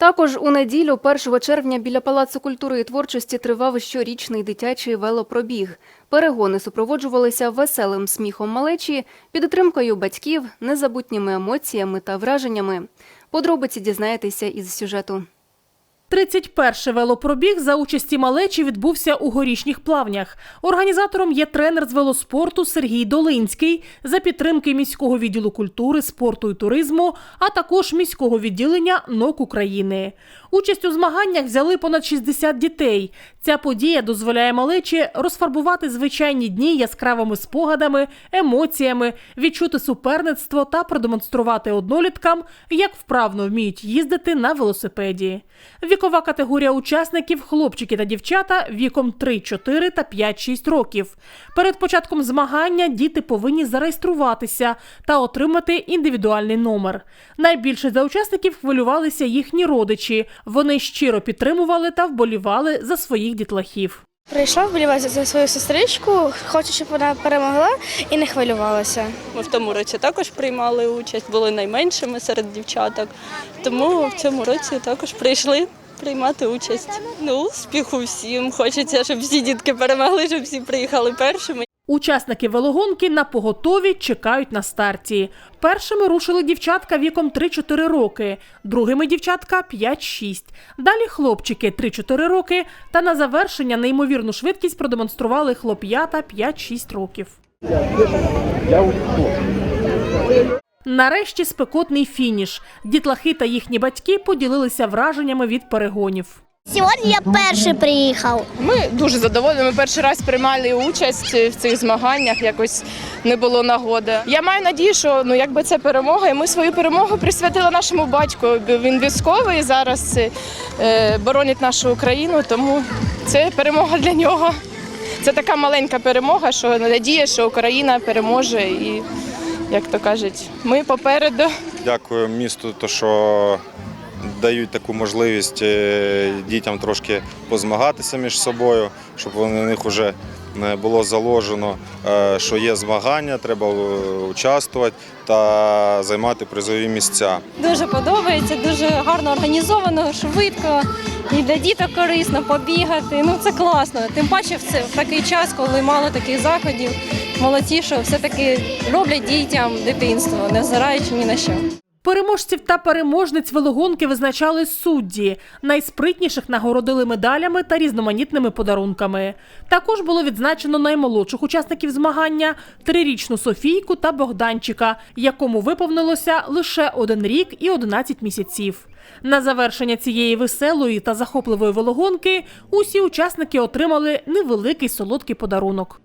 Також у неділю, 1 червня, біля Палацу культури і творчості тривав щорічний дитячий велопробіг. Перегони супроводжувалися веселим сміхом малечі, підтримкою батьків, незабутніми емоціями та враженнями. Подробиці дізнаєтеся із сюжету. 31-й велопробіг за участі малечі відбувся у горішніх плавнях. Організатором є тренер з велоспорту Сергій Долинський за підтримки міського відділу культури, спорту і туризму, а також міського відділення НОК України. Участь у змаганнях взяли понад 60 дітей. Ця подія дозволяє малечі розфарбувати звичайні дні яскравими спогадами, емоціями, відчути суперництво та продемонструвати одноліткам, як вправно вміють їздити на велосипеді. Вікова категорія учасників хлопчики та дівчата віком 3, 4 та 5-6 років. Перед початком змагання діти повинні зареєструватися та отримати індивідуальний номер. Найбільше за учасників хвилювалися їхні родичі. Вони щиро підтримували та вболівали за своїх дітлахів. Прийшла вболівати за свою сестричку, хочу, щоб вона перемогла і не хвилювалася. Ми в тому році також приймали участь, були найменшими серед дівчаток. Тому в цьому році також прийшли приймати участь. Ну, успіху всім. Хочеться, щоб всі дітки перемогли, щоб всі приїхали першими. Учасники велогонки на поготові чекають на старті. Першими рушили дівчатка віком 3-4 роки, другими дівчатка 5-6. Далі хлопчики 3-4 роки. Та на завершення неймовірну швидкість продемонстрували хлоп'ята 5-6 років. Нарешті спекотний фініш. Дітлахи та їхні батьки поділилися враженнями від перегонів. Сьогодні я перший приїхав. Ми дуже задоволені. Ми перший раз приймали участь в цих змаганнях. Якось не було нагоди. Я маю надію, що ну якби це перемога, і ми свою перемогу присвятили нашому батьку. Він військовий зараз е, боронить нашу Україну, тому це перемога для нього. Це така маленька перемога, що надія, що Україна переможе і. Як то кажуть, ми попереду. Дякую місту, то що дають таку можливість е, дітям трошки позмагатися між собою, щоб у них вже не було заложено, е, що є змагання, треба е, участвувати та займати призові місця. Дуже подобається, дуже гарно організовано, швидко. І для діток корисно побігати. Ну це класно. Тим паче в, це, в такий час, коли мало таких заходів, молодці, що все-таки роблять дітям дитинство, не взираючи ні на що. Переможців та переможниць велогонки визначали судді. Найспритніших нагородили медалями та різноманітними подарунками. Також було відзначено наймолодших учасників змагання трирічну Софійку та Богданчика, якому виповнилося лише один рік і 11 місяців. На завершення цієї веселої та захопливої велогонки усі учасники отримали невеликий солодкий подарунок.